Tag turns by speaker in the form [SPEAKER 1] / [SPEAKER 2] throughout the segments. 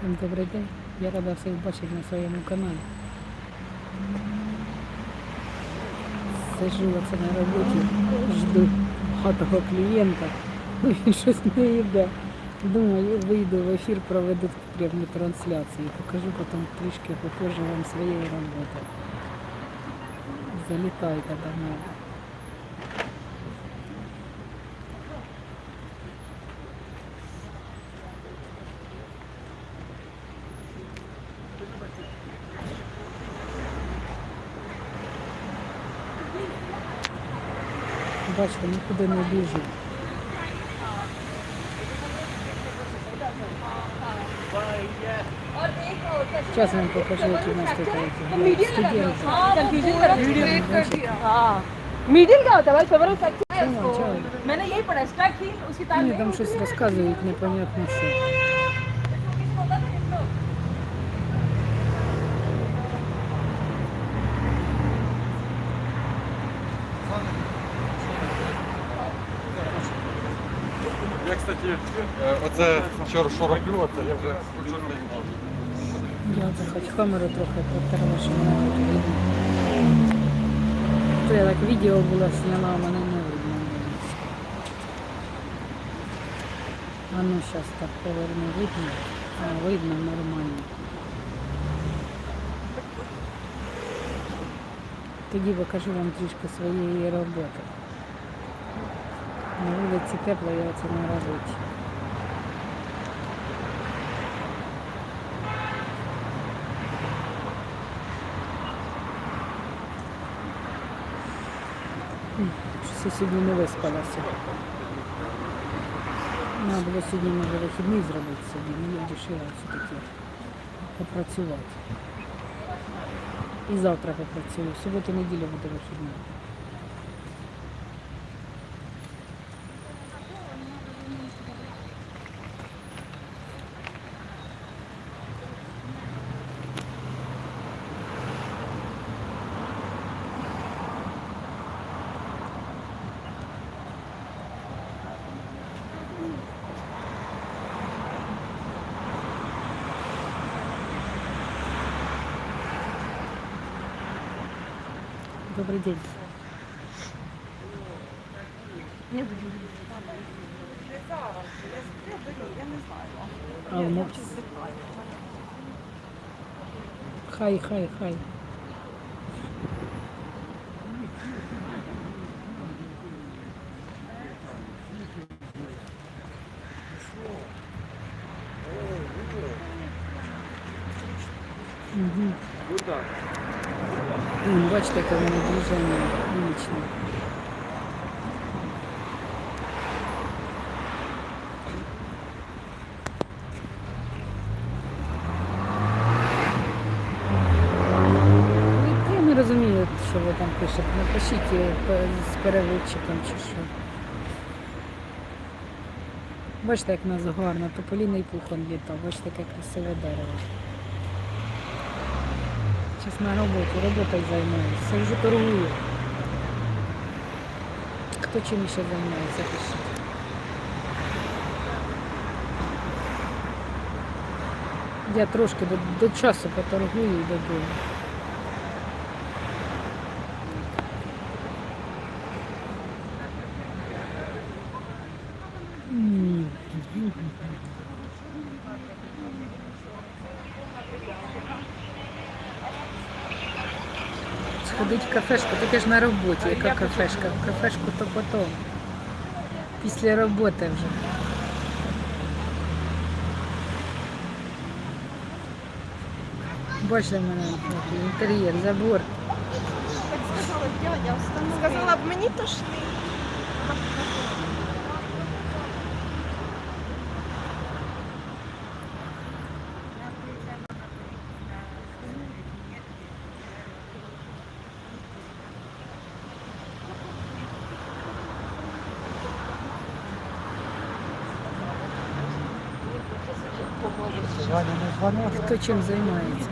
[SPEAKER 1] Всім добрий день. Я рада всіх бачити на своєму каналі. Сижу оце на роботі, жду хатого клієнта. Ну, Він щось не йде. Думаю, вийду в ефір, проведу пряму трансляцію. Покажу потім трішки покажу вам своєї роботи. Залітайте до мене. Бачите, нікуди не біжу. Зараз вам покажу, які у нас тут які студенти.
[SPEAKER 2] कंफ्यूजन कर क्रिएट कर दिया हाँ मीडियम क्या होता है भाई फेवरल फैक्टर है
[SPEAKER 1] चलो,
[SPEAKER 2] इसको
[SPEAKER 1] चलो।
[SPEAKER 2] मैंने यही पढ़ा स्ट्राइक थी उसकी ताल
[SPEAKER 1] Мені
[SPEAKER 2] नहीं
[SPEAKER 1] там
[SPEAKER 2] होती
[SPEAKER 1] щось
[SPEAKER 2] है।
[SPEAKER 1] розказують, непонятно що.
[SPEAKER 3] Я, кстати, е, оце що, що роблю, оце я вже включу не можу.
[SPEAKER 1] Я вже хоч камеру трохи протерла, що мене хоч видно. То я так відео було зняла, а мене не видно. А ну зараз так поверну видно. А, видно нормально. Тоді покажу вам трішки своєї роботи. На вулиці тепло, я роботі. Щось я сьогодні не виспалася. Треба було сьогодні може вихідний зробити собі, але я вирішила все-таки попрацювати. І завтра попрацюю. В суботу неділю буде вихідний. Добрий день. А у нас? Хай, хай, хай. Угу. Бачите, яке в мене движення вічне. Ну, Я не розумію, що ви там пишете. Напишіть е, з переводчиком чи що. Бачите, як в нас гарно, тополіний пухон літав, бачите, яке красиве дерево. Зараз на роботі, роботою займаюся. вже торгую. Хто чим ще займається, пишіть. Я трошки до, до часу поторгую і додому. Сходить в кафешку, таке ж на роботі, яка кафешка. В кафешку то потім. Після роботи вже. Бачите в мене який інтер'єр, забор.
[SPEAKER 4] Сказала, дядя, сказала б мені тошни.
[SPEAKER 1] Хто чим займається?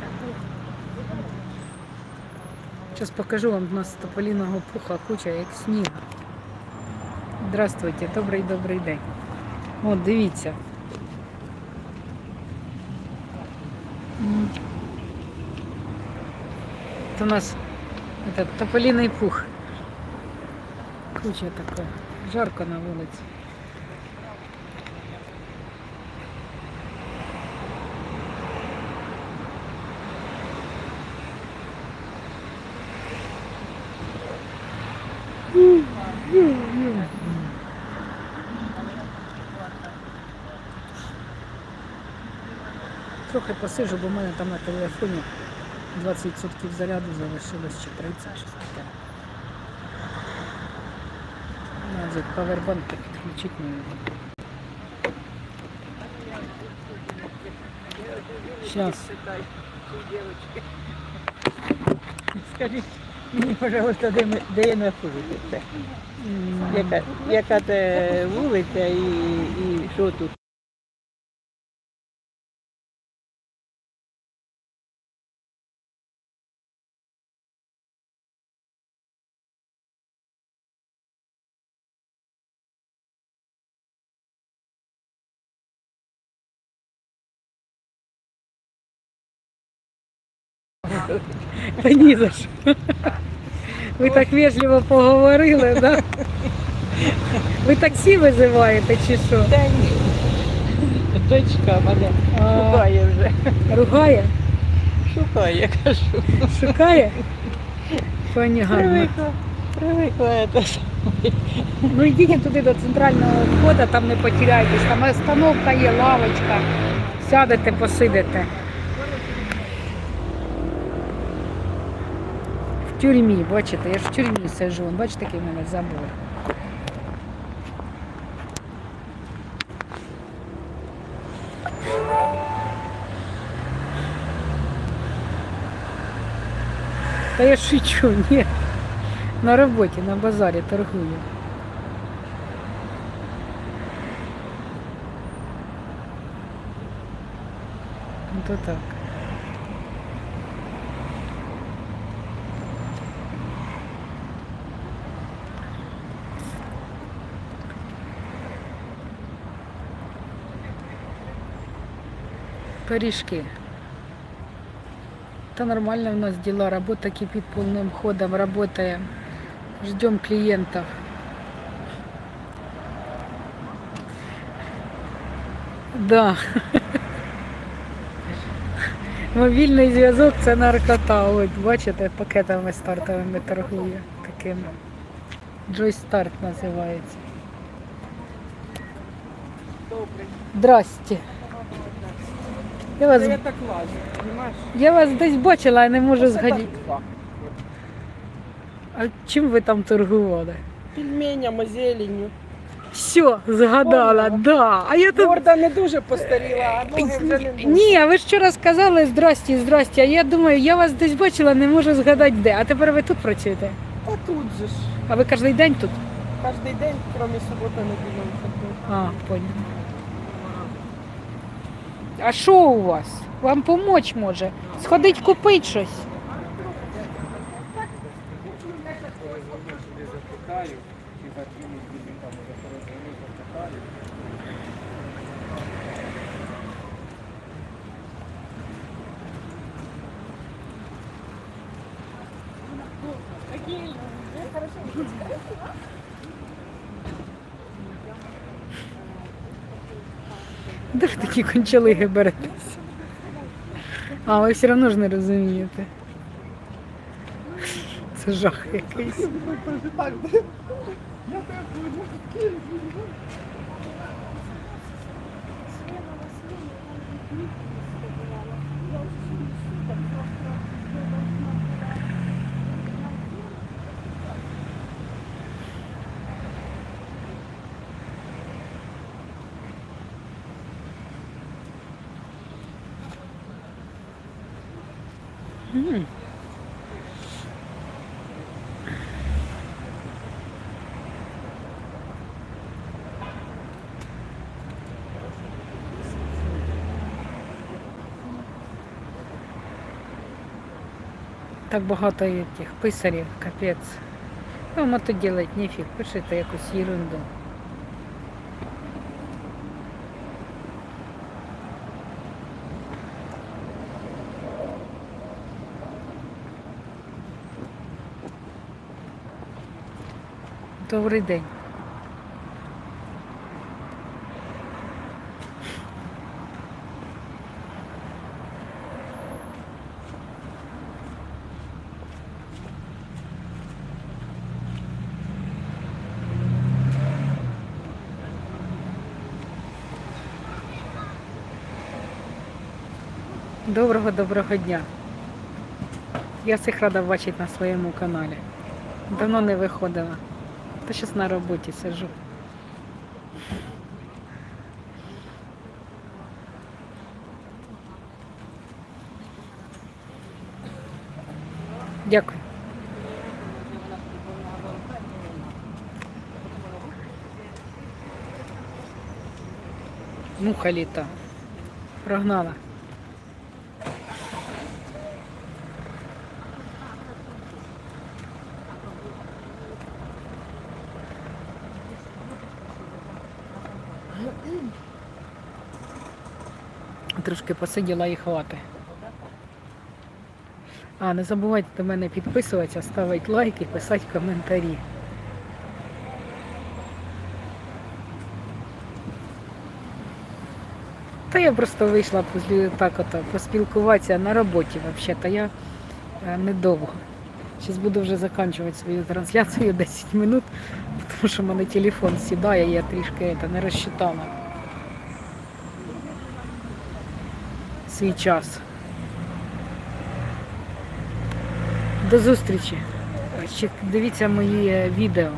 [SPEAKER 1] Зараз покажу вам, у нас тополіного пуха куча, як сніг. Здравствуйте, добрий добрий день. От, дивіться. М. Это у нас этот тополиный пух. Куча такая. Жарко на вулиці. Трохи посижу, бо в мене там на телефоні 20% заряду залишилось чи 30, щось таке. Надо павербанк підключити не його. Сейчас.
[SPEAKER 2] Скажіть мені, пожалуйста, де, ми, де я знаходжуся? Яка, яка це вулиця і, і що тут?
[SPEAKER 1] Та ні за що. Ви так вежливо поговорили, да? Ви таксі визиваєте чи що?
[SPEAKER 2] Та ні. Дочка мене
[SPEAKER 1] А,
[SPEAKER 2] шукає вже.
[SPEAKER 1] ругає?
[SPEAKER 2] Шукає, кажу.
[SPEAKER 1] Шукає? Пані Ганна.
[SPEAKER 2] Привикла. Привикла це.
[SPEAKER 1] Ну йдіть туди до центрального входу, там не потеряйтесь. Там остановка є, лавочка. Сядете, посидите. В тюрмі, бачите, я ж в тюрмі сижу. Бачите, який в мене забор. Та я шучу, ні. На роботі, на базарі торгую. Ну то так. Пиріжки. Та нормально у нас дела, работа кипит полным ходом, работаем. Ждем клиентов. Да. Мобільний зв'язок це наркота. От, бачите, пакетами стартовими торгує такими. Start називається.
[SPEAKER 2] Добре.
[SPEAKER 1] Здрасте. Я вас,
[SPEAKER 2] я так лажу, розумієш?
[SPEAKER 1] я вас десь бачила, а не можу згадати. А чим ви там торгували?
[SPEAKER 2] Пельменями, зеленню.
[SPEAKER 1] Все, згадала, да. А я тут.
[SPEAKER 2] Морда не дуже постаріла, а ноги вже не дуже.
[SPEAKER 1] Ні, а ви ж вчора сказали здрасті, здрасті. А я думаю, я вас десь бачила, не можу згадати де. А тепер ви тут працюєте.
[SPEAKER 2] А тут же ж.
[SPEAKER 1] А ви кожен день тут?
[SPEAKER 2] Кожний день, крім суботи, неділі. вихідних.
[SPEAKER 1] А, понял. А що у вас? Вам помочь може? Сходить купити щось. Де ж такі кончалиги беретеся? А, ви все одно ж не розумієте. Це жах якийсь. Так багато є тих писарів, капець. Вам ото делать нефіг, пишете якусь ерунду. Добрий день. Доброго доброго дня. Я всіх рада бачити на своєму каналі. Давно не виходила. Та зараз на роботі сижу. Дякую. Муха літа. Прогнала. Трошки посиділа і хвати. А, не забувайте до мене підписуватися, ставити лайки, писати коментарі. Та я просто вийшла так от, поспілкуватися на роботі взагалі-то я е, недовго. Зараз буду вже закінчувати свою трансляцію 10 минут, тому що в мене телефон сідає, я трішки це, не розчитала свій час. До зустрічі. Дивіться мої відео.